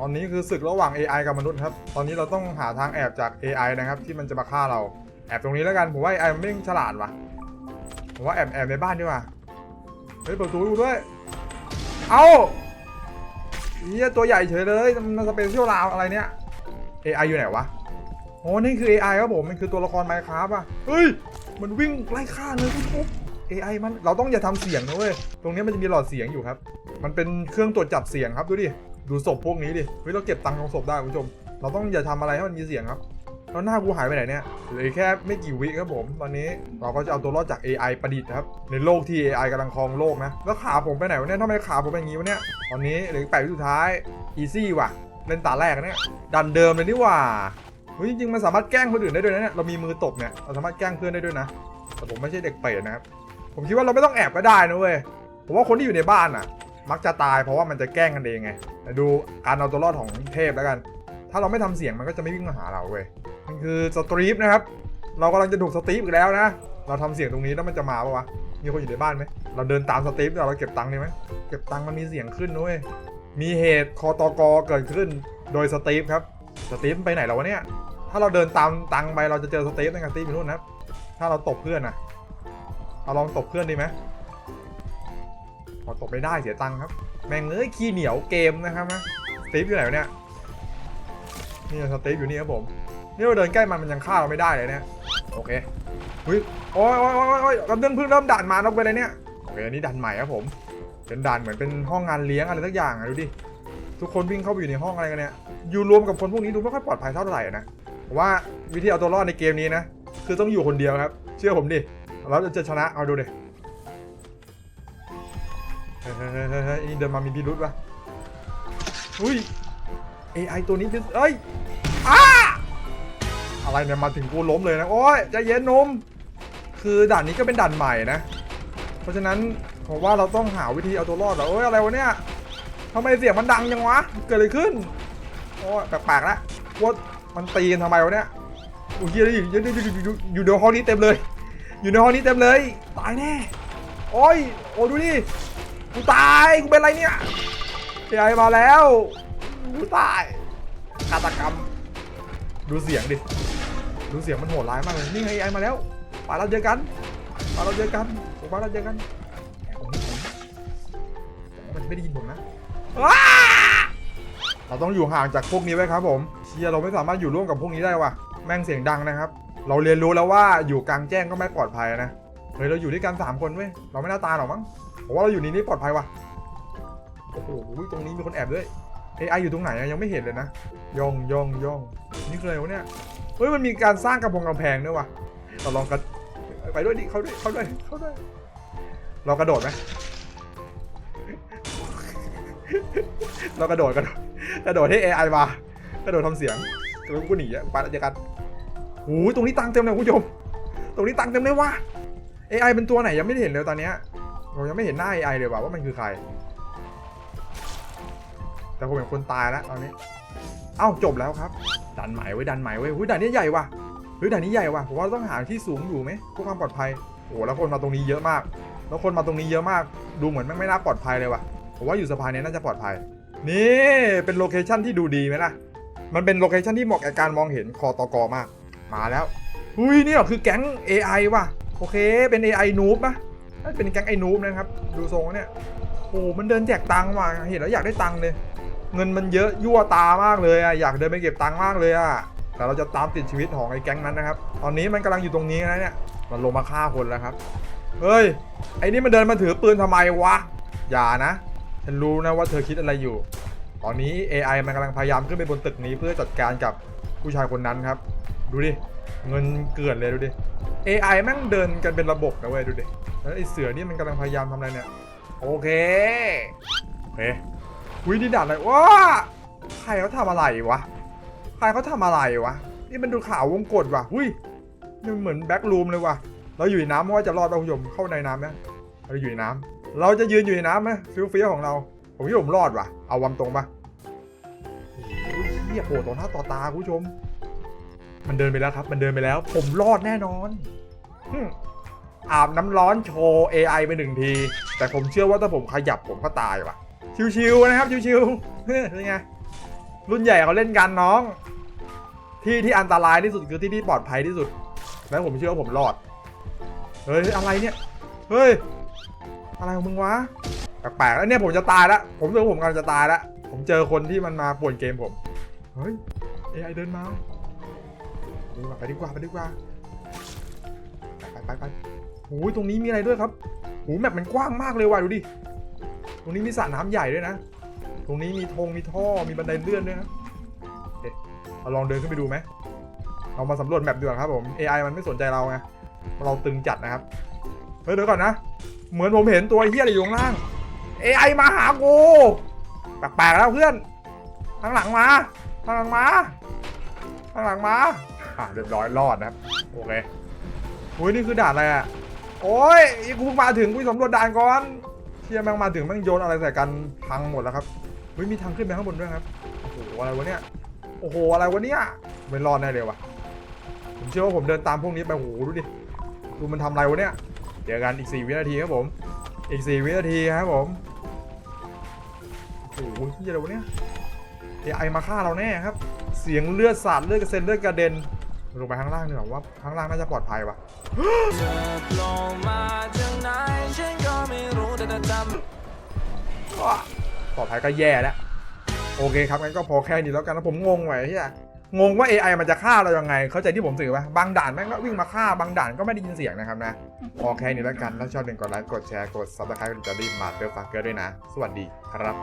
ตอนนี้คือศึกระหว่าง AI กับมนุษย์ครับ ตอนนี้เราต้องหาทางแอบจาก AI นะครับที่มันจะมาฆ่าเรา แอบตรงนี้แล้วกัน ผมว่า AI มันไม่ฉลาดว่ะ ผมว่าแอบแอบในบ้านดีกว่า เฮ้ยเปิดประตูดูด้วย เอ้าเฮียตัวใหญ่เฉยเลยมันสเปเชียลลาวอะไรเนี่ย AI อยู่ไหนวะ โอ้นี่คือ AI ครับผม มันคือตัวละคร Minecraft อะ เฮ้ย มันวิ่งไล่ฆ่าเลยคุณปุ๊บ AI มัน เราต้องอย่าทำเสียงนะเว้ย ตรงนี้มันจะมีหลอดเสียงอยู่ครับ มันเป็นเครื่องตรวจจับเสียงครับดูดิ ดูศพพวกนี้ดิเฮ้ยเราเก็บตังค์ของศพได้คุณผู้ชม เราต้องอย่าทำอะไรให้มันมีเสียงครับแล้วหน้ากูหายไปไหนเนี่ยเหลือแค่ไม่กี่วิครับผม ตอนนี้เราก็จะเอาตัวรอดจาก AI ประดิษฐ์ครับ ในโลกที่ AI กำลังครองโลกนะ แล้วขาผมไปไหนวะเนี่ยทำไมขาผมเป็นอย่างงี้วะเนี่ย ตอนนี้เหลือแปดวิสุดท้าย อีซี่ว่ะ เล่นตาแรกเนี่ย ดันเดิมเลยนี่ว่าเฮ้ยจริงๆมันสามารถแกล้งคนอื่นได้ด้วยนะเนี่ย เรามีมือตบเนี่ย เราสามารถแกล้งเพื่อนได้ด้วยนะ แต่ผมไม่ใช่เด็กเปรตนะครับ ผมคิดว่าเราไม่ต้องแอบก็ได้นะเว้ย ผมว่าคนที่อยู่ในบ้านอะ มักจะตายเพราะว่ามันจะแกล้งกันเองไงดูการเอาตัวรอดของเทพแล้วกัน ถ้าเราไม่ทำเสียงมันก็จะไม่วิ่งมาหาเราเว้ยมันคือสตรีฟนะครับ เรากำลังจะถูกสตรีฟอีกแล้วนะ เราทำเสียงตรงนี้แล้วมันจะมาปะวะ มีคนอยู่ในบ้านไหม เราเดินตามสตรีฟเราเก็บตังค์ได้ไหมเก็บตังค์มันมีเสียงขึ้นนะเว้ยมีเหตุคอตกเกิดขึ้นโดยสตรีฟครับ สตรีฟไปไหนแล้ววะเนี่ย ถ้าเราเดินตามตังค์ไปเราจะเจอสตรีฟนะครับสตรีฟอยู่นู่นนะ ถ้าเราตบเพื่อนนะเราลองตบเพื่อนดีไหม อตบไม่ได้เสียตังค์ครับ แม่งเอ้ยขี้เหนียวเกมนะครับนะสตีฟอยู่ไหนเนี่ยนี่สตีฟอยู่นี่ครับผมนี่เราเดินใกล้มันมันยังฆ่าเราไม่ได้เลยเนี่ยโอเคเฮ้ยโอ้ยโอ้ยโอ้ยโอ้ยกำลังเพิ่งเริ่มด่านมานกไปเลยเนี่ยโอเคอันนี้ด่านใหม่ครับผมเป็นด่านเหมือนเป็นห้องงานเลี้ยงอะไรสักอย่างอะดูดิทุกคนวิ่งเข้าไปอยู่ในห้องอะไรกันเนี่ยอยู่รวมกับคนพวกนี้ดูไม่ค่อยปลอดภัยเท่าไหร่นะว่าวิธีเอาตัวรอดในเกมนี้นะ คือต้องอยู่คนเดียวครับ เชื่อผมดิเราจะชนะเอาดูดิ เฮ้ยเฮ้ยเฮ้ยนี่เดินมามีพิรุษวะอุ้ย AI ตัวนี้เป็นเอ้ยอ้าอะไรเนี่ยมาถึงกูล้มเลยนะโอ้ยใจเย็นนม คือด่านนี้ก็เป็นด่านใหม่นะ เพราะฉะนั้นผมว่าเราต้องหาวิธีเอาตัวรอดเหรอโอ้ยอะไรวะเนี่ยทำไมเสียงมันดังจังวะ เกิดอะไรขึ้น โอ้ยแปลกๆละว่ามันตีกันทำไมวะเนี่ยโอ้ยอยู่อยู่อยู่อยู่อยู่อยู่ในห้องนี้เต็มเลย อยู่ในห้องนี้เต็มเลย ตายแน่ โอ้ย โอ้ดูดิ กูตายกูเป็นไรเนี่ยไอ้มาแล้วกูตายฆาตกรรม ดูเสียงดิดูเสียงมันโหดร้ายมากเลยนี่ไงไอมาแล้วป่าเราเจอกันป่าเราเจอกันผมว่าเราเจอกันมันไม่ได้ยินผมนะเราต้องอยู่ห่างจากพวกนี้ไว้ครับ ผมเชียเราไม่สามารถอยู่ร่วมกับพวกนี้ได้ว่ะแม่งเสียงดังนะครับ เราเรียนรู้แล้วว่าอยู่กลางแจ้งก็ไม่ปลอดภัยนะเฮ้ยเราอยู่ด้วยกันสามคนเว้ยเราไม่น่าตายหรอกมั้ง ผมว่าเราอยู่ในนี้ปลอดภัยว่ะโอ้โหตรงนี้มีคนแอบด้วย AI อยู่ตรงไหนยังไม่เห็นเลยนะย่องย่องย่องนี่คืออะไรวะเนี่ยเฮ้ยมันมีการสร้างกระพงกำแพงด้วยว่ะเราลองกันไปด้วยดิเขาด้วยเขาด้วยเขาด้วยเรากระโดดไหมเรากระโดดกระโดดกระโดดให้ AI มากระโดดทำเสียงแล้วกูหนีอะไปแล้วเจอกันโอ้ยตรงนี้ตังค์เต็มเลยคุณผู้ชม ตรงนี้ตังค์เต็มเลยว่ะ AI เป็นตัวไหนยังไม่เห็นเลยตอนเนี้ย ผมยังไม่เห็นหน้า AI เลยว่ะว่ามันคือใคร แต่ผมเห็นคนตายแล้วตอนนี้ เอ้าจบแล้วครับ ดันใหม่ไว้ดันใหม่ไว้หุ้ยด่านนี้ใหญ่ว่ะเฮ้ยด่านนี้ใหญ่ว่ะผมว่าต้องหาที่สูงอยู่ไหมเพื่อความปลอดภัยโอ้แล้วคนมาตรงนี้เยอะมาก แล้วคนมาตรงนี้เยอะมาก ดูเหมือนแม่ไม่น่าปลอดภัยเลยว่ะผมว่าอยู่สะพานนี้น่าจะปลอดภัย นี่เป็นโลเคชั่นที่ดูดีไหมล่ะ มันเป็นโลเคชั่นที่เหมาะกับการมองเห็นคอตกมาก มาแล้ว หุ้ยนี่เหรอคือแก๊ง AI ว่ะ โอเคเป็น AI นูบปะ น่าจะเป็นแก๊งไอ้นูบนะครับ ดูทรงแล้วเนี่ยโอ้มันเดินแจกตังค์ว่ะเห็นแล้วอยากได้ตังค์เลย เงินมันเยอะยั่วตามากเลยอะอยากเดินไปเก็บตังค์มากเลยอะแต่เราจะตามติดชีวิตของไอ้แก๊งนั้นนะครับ ตอนนี้มันกำลังอยู่ตรงนี้นะเนี่ยมันลงมาฆ่าคนแล้วครับเฮ้ยไอ้นี่มันเดินมาถือปืนทำไมวะอย่านะฉันรู้นะว่าเธอคิดอะไรอยู่ ตอนนี้ AI มันกำลังพยายามขึ้นไปบนตึกนี้เพื่อจัดการกับผู้ชายคนนั้นครับ ดูดิ เงินเกลื่อนเลยดูดิ AI แม่งเดินกันเป็นระบบนะเว้ยดูดิ แล้วไอเสือนี่มันกำลังพยายามทำอะไรเนี่ย โอเคโอเควินี่ด่านอะไรว้าใครเขาทำอะไรวะ ใครเขาทำอะไรวะ นี่มันดูขาววงกฏว่ะหุยนี่มันเหมือนแบ็กรูมเลยว่ะ เราอยู่ในน้ำไม่ว่าจะรอดป่ะคุณผู้ชมเข้าในน้ำไหมเราอยู่ในน้ำเราจะยืนอยู่ในน้ำไหมฟิลฟียของเรา ผมว่าผมรอดว่ะ เอาวำตรงปะโอ้ยเฮียโผล่ต่อหน้าต่อตาคุณผู้ชม มันเดินไปแล้วครับ มันเดินไปแล้ว ผมรอดแน่นอนอาบน้ำร้อนโชว์ AI ไปหนึ่งที แต่ผมเชื่อว่าถ้าผมขยับผมก็ตายว่ะ ชิวๆนะครับ ชิวๆเฮ้ยไง รุ่นใหญ่เขาเล่นกันน้อง ที่ที่อันตรายที่สุดคือที่ที่ปลอดภัยที่สุด แล้วผมเชื่อว่าผมรอด เฮ้ย อะไรเนี่ย เฮ้ย อะไรของมึงวะ แปลกๆแล้วเนี่ยผมจะตายแล้วผมรู้ว่าผมกำลังจะตายแล้วผมเจอคนที่มันมาป่วนเกมผม เฮ้ย AI เดินมา ดีกว่าไปดีกว่าไปดีกว่าไปไปไปโอ้ยตรงนี้มีอะไรด้วยครับโอ้แมปมันกว้างมากเลยว่ะดูดิตรงนี้มีสระน้ำใหญ่ด้วยนะ ตรงนี้มีธงมีท่อมีบันไดเลื่อนด้วยนะเอ๊ะเราลองเดินขึ้นไปดูไหมเรามาสำรวจแมปดีกว่าครับผม AI มันไม่สนใจเราไงเราตึงจัดนะครับเฮ้ยเดี๋ยวก่อนนะ เหมือนผมเห็นตัวเฮียอะไรอยู่ข้างล่าง AI มาหากูแปลกๆแล้วเพื่อนข้างหลังมาข้างหลังมาข้างหลังมา อะเรียบร้อยรอดนะครับโอเคอุ้ยนี่คือด่านอะไรอะโอ้ยอีกูเพิ่งมาถึงกูสำรวจด่านก่อนเชี่ยแม่งมาถึงแม่งโยนอะไรใส่กันพังหมดแล้วครับเฮ้ยมีทางขึ้นไปข้างบนด้วยครับโอ้โหอะไรวะเนี่ยโอ้โหอะไรวะเนี่ยไม่รอดแน่เลยวะผมเชื่อว่าผมเดินตามพวกนี้ไปโอ้โหดูดิดูมันทำอะไรวะเนี่ยเจอกันอีก 4 วินาทีครับผมอีก 4 วินาทีครับผมโอ้โหที่อะไรวะเนี่ย AI มาฆ่าเราแน่ครับ เสียงเลือดสาดเลือดกระเซ็นเลือดกระเด็น ลงไปข้างล่างดีกว่าว่าข้างล่างน่าจะปลอดภัยว่ะปลอดภัยก็แย่แล้วโอเคครับงั้นก็พอแค่นี้แล้วกันนะผมงงไว้เฮียงงว่า AI มันจะฆ่าเรายังไง เข้าใจที่ผมสื่อปะบางด่านแม่งก็วิ่งมาฆ่าบางด่านก็ไม่ได้ยินเสียงนะครับนะพอแค่นี้แล้วกันถ้าชอบเด่นกดไลค์กดแชร์กด subscribe จะรีบมาเตอร์ฟักเกอร์ด้วยนะ สวัสดีครับ